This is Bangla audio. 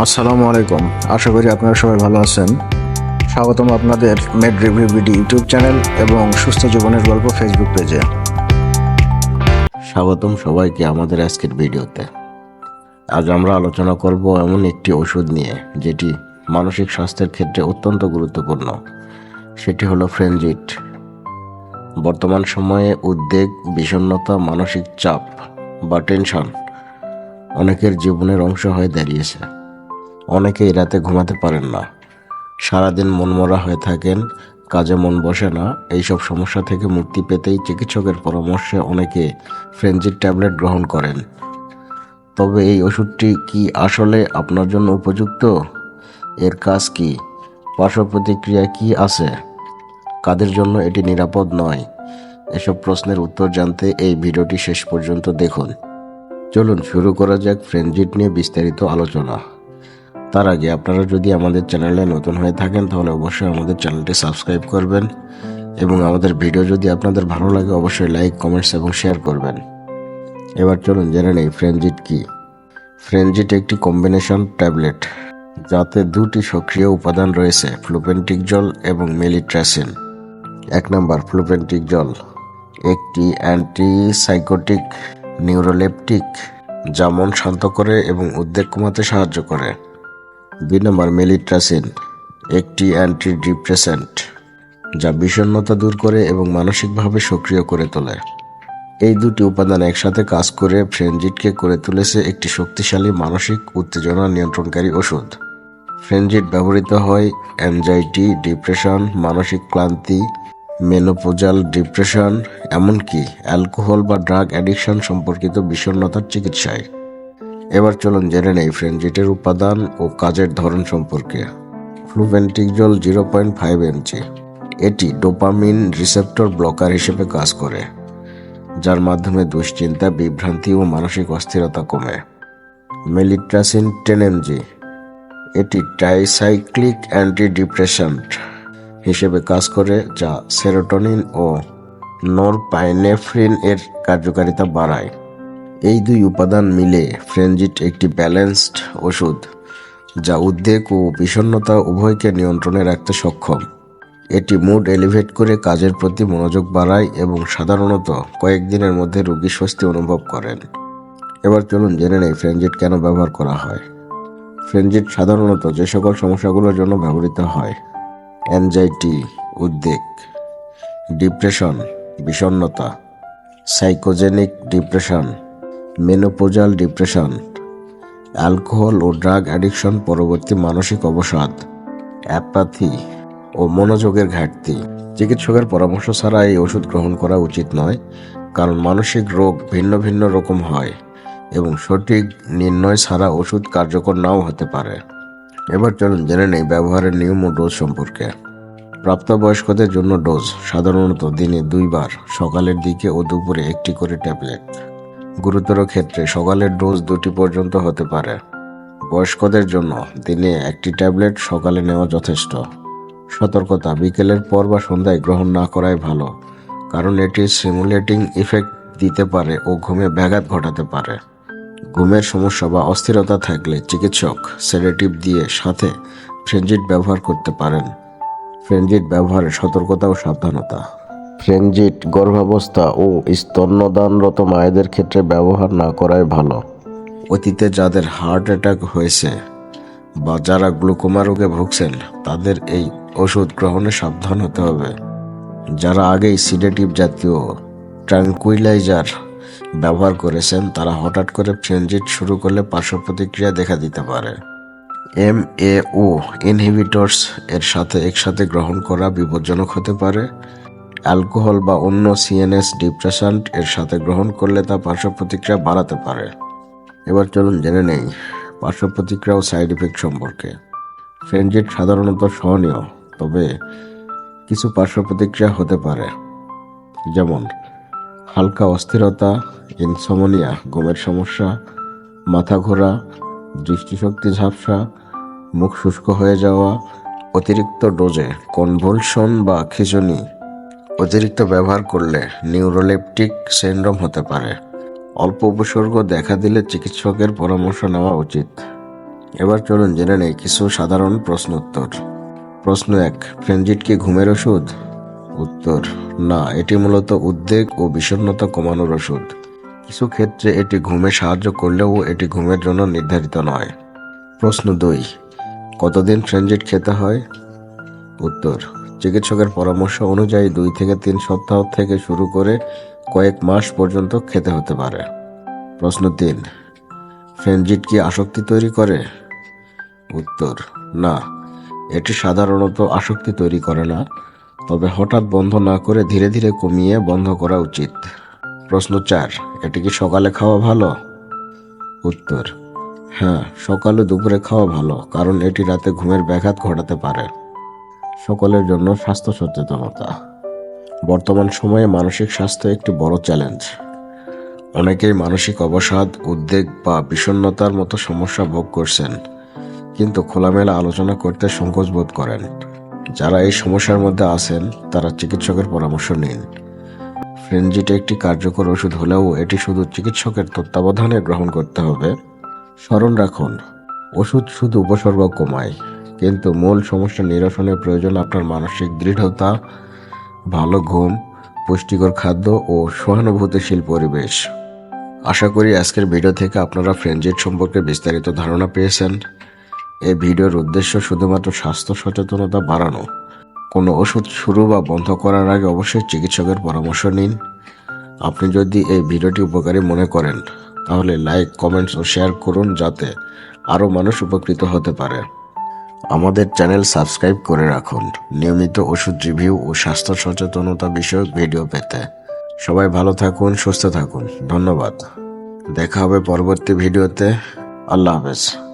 আসসালামু আলাইকুম। আশা করি আপনারা সবাই ভালো আছেন। স্বাগতম আপনাদের Med Review BD YouTube channel এবং সুস্থ জীবনের গল্প ফেসবুক পেজে। স্বাগতম সবাইকে আমাদের আজকের ভিডিওতে। আজ আমরা আলোচনা করব এমন একটি ওষুধ নিয়ে, যেটি মানসিক স্বাস্থ্যের ক্ষেত্রে অত্যন্ত গুরুত্বপূর্ণ। সেটি হলো ফ্রেঞ্জিট বর্তমান সময়ে উদ্বেগ, বিষণ্ণতা, মানসিক চাপ বা টেনশন অনেকের জীবনের অংশ হয়ে দাঁড়িয়েছে। অনেকেই রাতে ঘুমাতে পারেন না। সারাদিন মনমরা হয়ে থাকেন, কাজে মন বসে না। এইসব সমস্যা থেকে মুক্তি পেতেই চিকিৎসকের পরামর্শে অনেকে ফ্রেঞ্জির ট্যাবলেট গ্রহণ করেন। তবে এই ওষুধটি কি আসলে আপনার জন্য উপযুক্ত? এর কাজ কি? পার্শ্ব প্রতিক্রিয়া কি আছে? কাদের জন্য এটি নিরাপদ নয়? এসব প্রশ্নের উত্তর জানতে এই ভিডিওটি শেষ পর্যন্ত দেখুন। চলুন শুরু করা যাক ফ্রেঞ্জিট নিয়ে বিস্তারিত আলোচনা। তার আগে আপনারা যদি আমাদের চ্যানেলে নতুন হয়ে থাকেন, তাহলে অবশ্যই আমাদের চ্যানেলটি সাবস্ক্রাইব করবেন এবং আমাদের ভিডিও যদি আপনাদের ভালো লাগে, অবশ্যই লাইক, কমেন্টস এবং শেয়ার করবেন। এবার চলুন জেনে নেই ফ্রেঞ্জিট কি। ফ্রেঞ্জিট একটি কম্বিনেশন ট্যাবলেট যাতে দুটি সক্রিয় উপাদান রয়েছে, ফ্লুপেন্টিক জল এবং মেলিট্রাসিন। এক নম্বর, ফ্লুপেন্টিক জল। একটি অ্যান্টিসাইকোটিক নিউরোলেপটিক যা মন শান্ত করে এবং উদ্বেগ কমাতে সাহায্য করে। দুই নম্বর মেলিট্রাসিন, একটি অ্যান্টি ডিপ্রেসেন্ট যা বিষণ্ণতা দূর করে এবং মানসিকভাবে সক্রিয় করে তোলে। এই দুটি উপাদান একসাথে কাজ করে ফ্রেঞ্জিটকে করে তুলেছে একটি শক্তিশালী, মানসিক, উত্তেজনা নিয়ন্ত্রণকারী ওষুধ। ফ্রেঞ্জিট ব্যবহৃত হয় অ্যাংজাইটি, ডিপ্রেশন, মানসিক ক্লান্তি, মেনোপোজাল ডিপ্রেশন, এমনকি অ্যালকোহল বা ড্রাগ অ্যাডিকশন সম্পর্কিত বিষণ্ণতার চিকিৎসায়। এবার চলুন জেনে নেই ফ্রেঞ্জিটের উপাদান ও কাজের ধরন সম্পর্কে। ফ্লুভেন্টিক জল জিরো পয়েন্ট ফাইভ এমজি এটি ডোপামিন রিসেপ্টর ব্লকার হিসেবে কাজ করে, যার মাধ্যমে দুশ্চিন্তা, বিভ্রান্তি ও মানসিক অস্থিরতা কমে। মেলিট্রাসিন টেন এমজি এটি ট্রাইসাইক্লিক অ্যান্টি ডিপ্রেশান্ট হিসেবে কাজ করে, যা সেরোটোনিন ও নরপাইনেফ্রিন এর কার্যকারিতা বাড়ায়। এই দুই উপাদান মিলে ফ্রেঞ্জিট একটি ব্যালেন্সড ওষুধ, যা উদ্বেগ ও বিষণ্ণতা উভয়কে নিয়ন্ত্রণে রাখতে সক্ষম। এটি মুড এলিভেট করে কাজের প্রতি মনোযোগ বাড়ায় এবং সাধারণত কয়েকদিনের মধ্যে রোগী স্বস্তি অনুভব করেন। এবার চলুন জেনে নেই ফ্রেঞ্জিট কেন ব্যবহার করা হয়। ফ্রেঞ্জিট সাধারণত যে সকল সমস্যাগুলোর জন্য ব্যবহৃত হয়, অ্যাংজাইটি, উদ্বেগ, ডিপ্রেশন, বিষণ্ণতা, psychogenic depression menopausal depression, alcohol ও ড্রাগ অ্যাডিকশন পরবর্তী মানসিক অবসাদ, অ্যাপাথি ও মনোযোগের ঘাটতি। চিকিৎসকের পরামর্শ ছাড়া এই ওষুধ গ্রহণ করা উচিত নয়, কারণ মানসিক রোগ ভিন্ন ভিন্ন রকম হয় এবং সঠিক নির্ণয় ছাড়া ওষুধ কার্যকর নাও হতে পারে। এবার চলুন জেনে নেই ব্যবহারের নিয়ম ও ডোজ সম্পর্কে। প্রাপ্তবয়স্কদের জন্য ডোজ সাধারণত দিনে দুইবার, সকালের দিকে ও দুপুরে একটি করে ট্যাবলেট। গুরুতর ক্ষেত্রে সকালের ডোজ দুটি পর্যন্ত হতে পারে। বয়স্কদের জন্য দিনে একটি ট্যাবলেট সকালে নেওয়া যথেষ্ট। সতর্কতা, বিকেলের পর বা সন্ধ্যায় গ্রহণ না করাই ভালো, কারণ এটি সিমুলেটিং ইফেক্ট দিতে পারে ও ঘুমে ব্যাঘাত ঘটাতে পারে। ঘুমের সমস্যা বা অস্থিরতা থাকলে চিকিৎসক সেডেটিভ দিয়ে সাথে ফ্রেঞ্জিট ব্যবহার করতে পারেন। ফ্রেঞ্জিট ব্যবহারে সতর্কতা ও সাবধানতা। ফ্রেঞ্জিট, গর্ভাবস্থা ও স্তন্যদানরত মায়েদের ক্ষেত্রে ব্যবহার না করাই ভালো। অতীতে যাদের হার্ট অ্যাটাক হয়েছে বা যারা গ্লুকোমা রোগে ভুগছেন, তাদের এই ওষুধ গ্রহণে সাবধান হতে হবে। যারা আগেই সিডেটিভ জাতীয় ট্রাঙ্কুইলাইজার ব্যবহার করেছেন, তারা হঠাৎ করে ফ্রেঞ্জিট শুরু করলে পার্শ্ব প্রতিক্রিয়া দেখা দিতে পারে। এম এ ও ইনহিবিটরস এর সাথে একসাথে গ্রহণ করা বিপজ্জনক হতে পারে। অ্যালকোহল বা অন্য সিএনএস ডিপ্রেশান্ট এর সাথে গ্রহণ করলে তা পার্শ্ব প্রতিক্রিয়া বাড়াতে পারে। এবার চলুন জেনে নেই পার্শ্ব প্রতিক্রিয়া ও সাইড ইফেক্ট সম্পর্কে। ফ্রেঞ্জিট সাধারণত সহনীয়, তবে কিছু পার্শ্ব প্রতিক্রিয়া হতে পারে, যেমন হালকা অস্থিরতা, ইনসমনিয়া, ঘুমের সমস্যা মাথা ঘোরা দৃষ্টিশক্তি ঝাপসা, মুখ শুষ্ক হয়ে যাওয়া, অতিরিক্ত ডোজে কনভলশন বা খিঁচুনি। অতিরিক্ত ব্যবহার করলে নিউরোলেপটিক সিন্ড্রোম হতে পারে। অল্প উপসর্গ দেখা দিলে চিকিৎসকের পরামর্শ নেওয়া উচিত। এবার চলুন জেনে নেই কিছু সাধারণ প্রশ্ন উত্তর। প্রশ্ন এক ফ্রেঞ্জিট কি ঘুমের ওষুধ? উত্তর, না, এটি মূলত উদ্বেগ ও বিষণ্ণতা কমানোর ওষুধ। কিছু ক্ষেত্রে এটি ঘুমে সাহায্য করলেও এটি ঘুমের জন্য নির্ধারিত নয়। প্রশ্ন দুই, কতদিন ফ্রেঞ্জিট খেতে হয়? উত্তর চিকিৎসকের পরামর্শ অনুযায়ী দুই থেকে তিন সপ্তাহ থেকে শুরু করে কয়েক মাস পর্যন্ত খেতে হতে পারে। প্রশ্ন তিন ফ্রেঞ্জিট কি আসক্তি তৈরি করে? উত্তর, না, এটি সাধারণত আসক্তি তৈরি করে না, তবে হঠাৎ বন্ধ না করে ধীরে ধীরে কমিয়ে বন্ধ করা উচিত। প্রশ্ন চার, এটি কি সকালে খাওয়া ভালো? উত্তর হ্যাঁ সকালে দুপুরে খাওয়া ভালো, কারণ এটি রাতে ঘুমের ব্যাঘাত ঘটাতে পারে। সকলের জন্য স্বাস্থ্য সচেতনতা। বর্তমান সময়ে মানসিক স্বাস্থ্য একটি বড় চ্যালেঞ্জ। অনেকেই মানসিক অবসাদ, উদ্বেগ বা বিষণ্ণতার মতো সমস্যা ভোগ করছেন, কিন্তু খোলামেলা আলোচনা করতে সংকোচ বোধ করেন। যারা এই সমস্যার মধ্যে আছেন, তারা চিকিৎসকের পরামর্শ নিন। ফ্রেনজিট একটি কার্যকর ওষুধ হলেও এটি শুধু চিকিৎসকের তত্ত্বাবধানে গ্রহণ করতে হবে। স্মরণ রাখুন, ওষুধ শুধু উপসর্গ কমায়। কিন্তু মূল সমস্যা নিরসনের প্রয়োজন আপনার মানসিক দৃঢ়তা, ভালো ঘুম, পুষ্টিকর খাদ্য ও সহানুভূতিশীল পরিবেশ। আশা করি আজকের ভিডিও থেকে আপনারা ফ্রেঞ্জিট সম্পর্কে বিস্তারিত ধারণা পেয়েছেন। এই ভিডিওর উদ্দেশ্য শুধুমাত্র স্বাস্থ্য সচেতনতা বাড়ানো। কোনো ওষুধ শুরু বা বন্ধ করার আগে অবশ্যই চিকিৎসকের পরামর্শ নিন। আপনি যদি এই ভিডিওটি উপকারী মনে করেন, তাহলে লাইক, কমেন্টস ও শেয়ার করুন যাতে আরও মানুষ উপকৃত হতে পারে। আমাদের চ্যানেল সাবস্ক্রাইব করে রাখুন। নিয়মিত ওষুধ রিভিউ ও স্বাস্থ্য সচেতনতা বিষয়ক ভিডিও পেতে। সবাই ভালো থাকুন, সুস্থ থাকুন। ধন্যবাদ। দেখা হবে পরবর্তী ভিডিওতে। আল্লাহ হাফেজ।